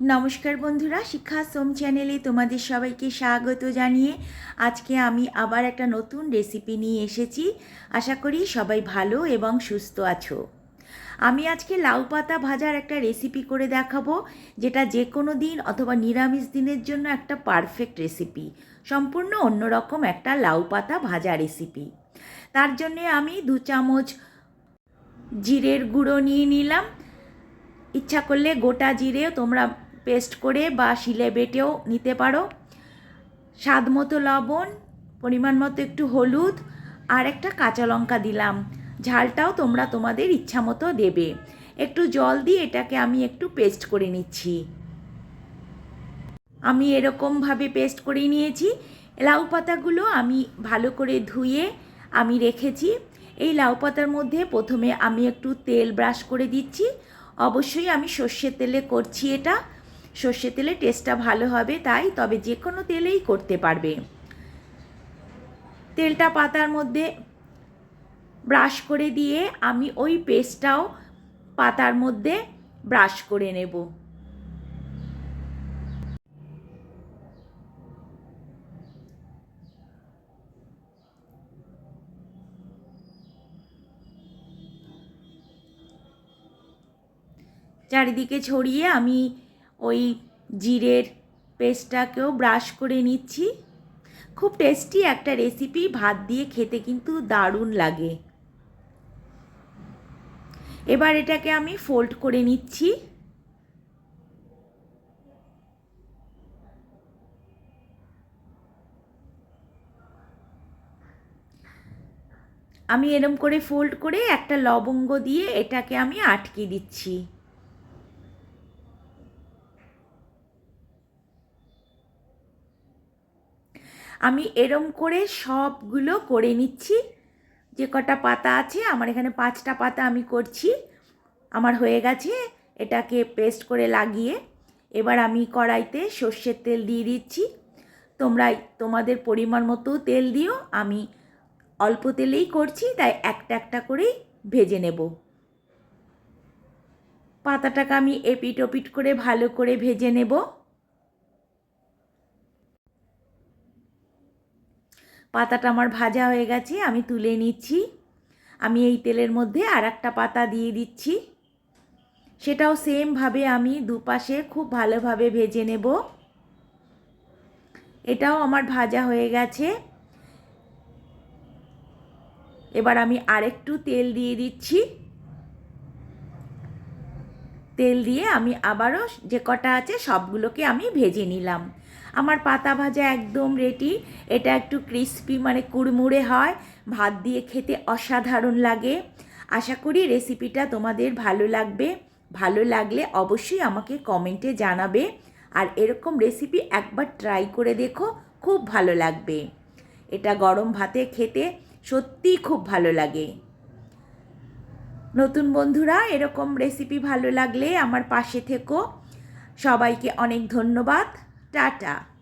নমস্কার বন্ধুরা, শিক্ষা সোম চ্যানেলে তোমাদের সবাইকে স্বাগত জানিয়ে আজকে আমি আবার একটা নতুন রেসিপি নিয়ে এসেছি। আশা করি সবাই ভালো এবং সুস্থ আছো। আমি আজকে লাউ পাতা ভাজার একটা রেসিপি করে দেখাবো, যেটা যে কোনো দিন অথবা নিরামিষ দিনের জন্য একটা পারফেক্ট রেসিপি। সম্পূর্ণ অন্যরকম একটা লাউ পাতা ভাজা রেসিপি। তার জন্যে আমি দু চামচ জিরের গুঁড়ো নিয়ে নিলাম। ইচ্ছা করলে গোটা জিরেও তোমরা পেস্ট করে বা শিলে বেটেও নিতে পারো। স্বাদ মতো লবণ, পরিমাণ মতো একটু হলুদ আর একটা কাঁচা লঙ্কা দিলাম। ঝালটাও তোমরা তোমাদের ইচ্ছা মতো দেবে। একটু জল দিয়ে এটাকে আমি একটু পেস্ট করে নিচ্ছি। আমি এরকমভাবে পেস্ট করে নিয়েছি। লাউ পাতাগুলো আমি ভালো করে ধুয়ে আমি রেখেছি। এই লাউ পাতার মধ্যে প্রথমে আমি একটু তেল ব্রাশ করে দিচ্ছি। অবশ্যই আমি সর্ষের তেলে করছি এটা। সর্ষের তেলে টেস্টটা ভালো হবে, তাই তবে যে কোনো তেলেই করতে পারবে। তেলটা পাতার মধ্যে ব্রাশ করে দিয়ে আমি ওই পেস্টটাও পাতার মধ্যে ব্রাশ করে নেব। চারিদিকে ছড়িয়ে আমি ওই জিরের পেস্টটাকেও ব্রাশ করে নিচ্ছি। খুব টেস্টি একটা রেসিপি, ভাত দিয়ে খেতে কিন্তু দারুণ লাগে। এবার এটাকে আমি ফোল্ড করে নিচ্ছি। আমি এরম করে ফোল্ড করে একটা লবঙ্গ দিয়ে এটাকে আমি আটকে দিচ্ছি। আমি এরম করে সবগুলো করে নিচ্ছি। যে কটা পাতা আছে, আমার এখানে পাঁচটা পাতা আমি করছি। আমার হয়ে গেছে, এটাকে পেস্ট করে লাগিয়ে এবার আমি কড়াইতে সর্ষের তেল দিয়ে দিচ্ছি। তোমরা, তোমাদের পরিমাণ মতো তেল দিও, আমি অল্প তেলেই করছি, তাই একটা একটা করেই ভেজে নেব। পাতাটাকে আমি এপিট ওপিট করে ভালো করে ভেজে নেব। পাতাটা আমার ভাজা হয়ে গেছে, আমি তুলে নিচ্ছি। আমি এই তেলের মধ্যে আর একটা পাতা দিয়ে দিচ্ছি। সেটাও সেমভাবে আমি দুপাশে খুব ভালোভাবে ভেজে নেব। এটাও আমার ভাজা হয়ে গেছে। এবার আমি আরেকটু তেল দিয়ে দিচ্ছি। তেল দিয়ে আমি আবারও যে কটা আছে সবগুলোকে আমি ভেজে নিলাম। আমার পাতা ভাজা একদম রেডি এটা একটু ক্রিস্পি মানে কুড়মুড়ে হয়, ভাত দিয়ে খেতে অসাধারণ লাগে। আশা করি রেসিপিটা তোমাদের ভালো লাগবে। ভালো লাগলে অবশ্যই আমাকে কমেন্টে জানাবে। আর এরকম রেসিপি একবার ট্রাই করে দেখো, খুব ভালো লাগবে। এটা গরম ভাতে খেতে সত্যিই খুব ভালো লাগে। নতুন বন্ধুরা এরকম রেসিপি ভালো লাগলে আমার পাশে থেকো। সবাইকে অনেক ধন্যবাদ। টাটা।